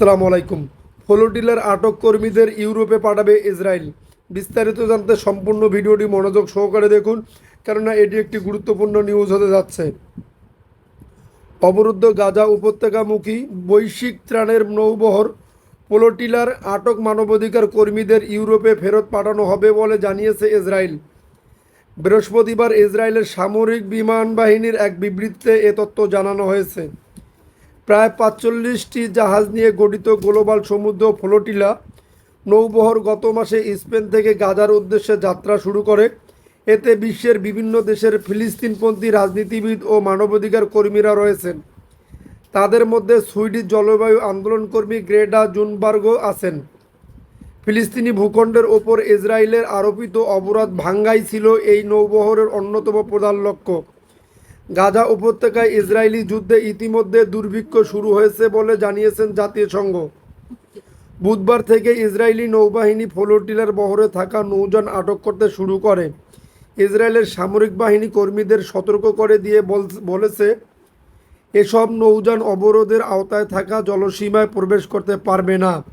আসসালামু আলাইকুম। ফ্লোটিলার আটক কর্মীদের ইউরোপে পাঠাবে ইসরায়েল। বিস্তারিত জানতে সম্পূর্ণ ভিডিওটি মনোযোগ সহকারে দেখুন, কেননা এটি একটি গুরুত্বপূর্ণ নিউজ হতে যাচ্ছে। অবরুদ্ধ গাজা উপত্যকামুখী বৈশ্বিক ত্রাণের নৌবহর পোলোটিলার আটক মানবাধিকার কর্মীদের ইউরোপে ফেরত পাঠানো হবে বলে জানিয়েছে ইসরায়েল। বৃহস্পতিবার ইসরায়েলের সামরিক বিমান বাহিনীর এক বিবৃতিতে এ তথ্য জানানো হয়েছে। প্রায় পাঁচচল্লিশটি জাহাজ নিয়ে গঠিত গ্লোবাল সমুদ্র ফ্লোটিলা নৌবহর গত মাসে স্পেন থেকে গাজার উদ্দেশ্যে যাত্রা শুরু করে। এতে বিশ্বের বিভিন্ন দেশের ফিলিস্তিনপন্থী রাজনীতিবিদ ও মানবাধিকার কর্মীরা রয়েছেন। তাদের মধ্যে সুইডিশ জলবায়ু আন্দোলনকর্মী গ্রেডা জুনবার্গও আছেন। ফিলিস্তিনি ভূখণ্ডের ওপর ইসরায়েলের আরোপিত অবরোধ ভাঙ্গাই ছিল এই নৌবহরের অন্যতম প্রধান লক্ষ্য। গাজা উপত্যকায় ইসরায়েলি যুদ্ধে ইতিমধ্যে দুর্ভিক্ষ শুরু হয়েছে বলে জানিয়েছেন জাতীয় সংঘ। বুধবার থেকে ইসরায়েলি নৌবাহিনী ফ্লোটিলার বহরে থাকা নৌযান আটক করতে শুরু করে। ইসরায়েলের সামরিক বাহিনী কর্মীদের সতর্ক করে দিয়ে বল- বলেছে, এসব নৌযান অবরোধের আওতায় থাকা জলসীমায় প্রবেশ করতে পারবে না।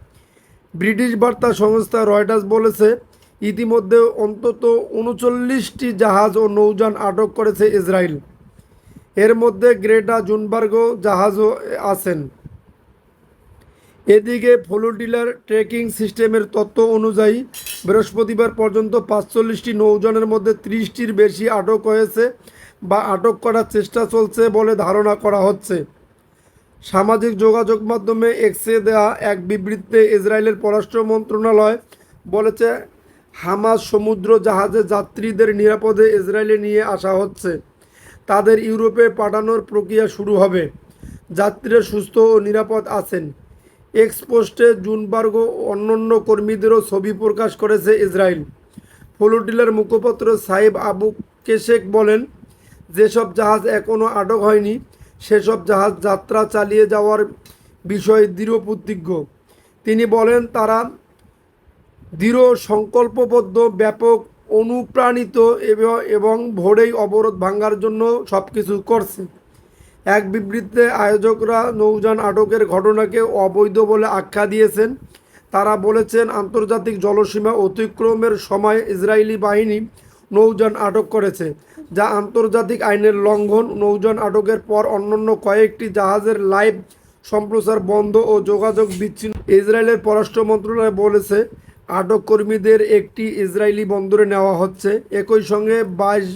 ব্রিটিশ বার্তা সংস্থা রয়টার্স বলেছে, ইতিমধ্যে অন্তত উনচল্লিশটি জাহাজ ও নৌযান আটক করেছে ইসরায়েল। এর মধ্যে গ্রেটা জুনবার্গ জাহাজও আছেন। এদিকে ফ্লোটিলার ট্রেকিং সিস্টেমের তত্ত্ব অনুযায়ী বৃহস্পতিবার পর্যন্ত পাঁচচল্লিশটি নৌজনের মধ্যে ত্রিশটির বেশি আটক হয়েছে বা আটক করার চেষ্টা চলছে বলে ধারণা করা হচ্ছে। সামাজিক যোগাযোগ মাধ্যমে এক্সে দেয়া এক বিবৃতিতে ইসরায়েলের পররাষ্ট্র মন্ত্রণালয় বলেছে, হামাস সমুদ্র জাহাজে যাত্রীদের নিরাপদে ইসরায়েলে নিয়ে আসা হচ্ছে। তাদের ইউরোপে পাঠানোর প্রক্রিয়া শুরু হবে। যাত্রীরা সুস্থ ও নিরাপদ আছেন। এক্সপোস্টে জুনবার্গ অন্যান্য কর্মীদেরও ছবি প্রকাশ করেছে ইসরায়েল। ফ্লোটিলার মুখপাত্র সাহেব আবু কেশেক বলেন, যেসব জাহাজ এখনও আটক হয়নি, সেসব জাহাজ যাত্রা চালিয়ে যাওয়ার বিষয়ে দৃঢ় প্রতিজ্ঞ। তিনি বলেন, তারা দৃঢ় সংকল্পবদ্ধ, ব্যাপক অনুপ্রাণিত এবং- ভোরেই অবরোধ ভাঙার জন্য সব কিছু করছে। এক বিবৃতিতে আয়োজকরা নৌযান আটকের ঘটনাকে অবৈধ বলে আখ্যা দিয়েছেন। তারা বলেছেন, আন্তর্জাতিক জলসীমা অতিক্রমের সময় ইসরায়েলি বাহিনী নৌযান আটক করেছে, যা আন্তর্জাতিক আইনের লঙ্ঘন। নৌযান আটকের পর অন্যান্য কয়েকটি জাহাজের লাইভ সম্প্রচার বন্ধ ও যোগাযোগ বিচ্ছিন্ন। ইসরায়েলের পররাষ্ট্র মন্ত্রণালয় বলেছে আটক কর্মীদের একটি ইসরায়েলি বন্দরে নেওয়া হচ্ছে। একই সঙ্গে বাইশ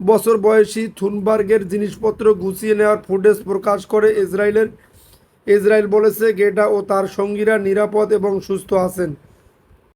বছর বয়সী থুনবার্গের জিনিসপত্র গুছিয়ে নেওয়ার ফুটেজ প্রকাশ করে ইসরায়েলের। ইসরায়েল বলেছে, গেটা ও তার সঙ্গীরা নিরাপদ এবং সুস্থ আছেন।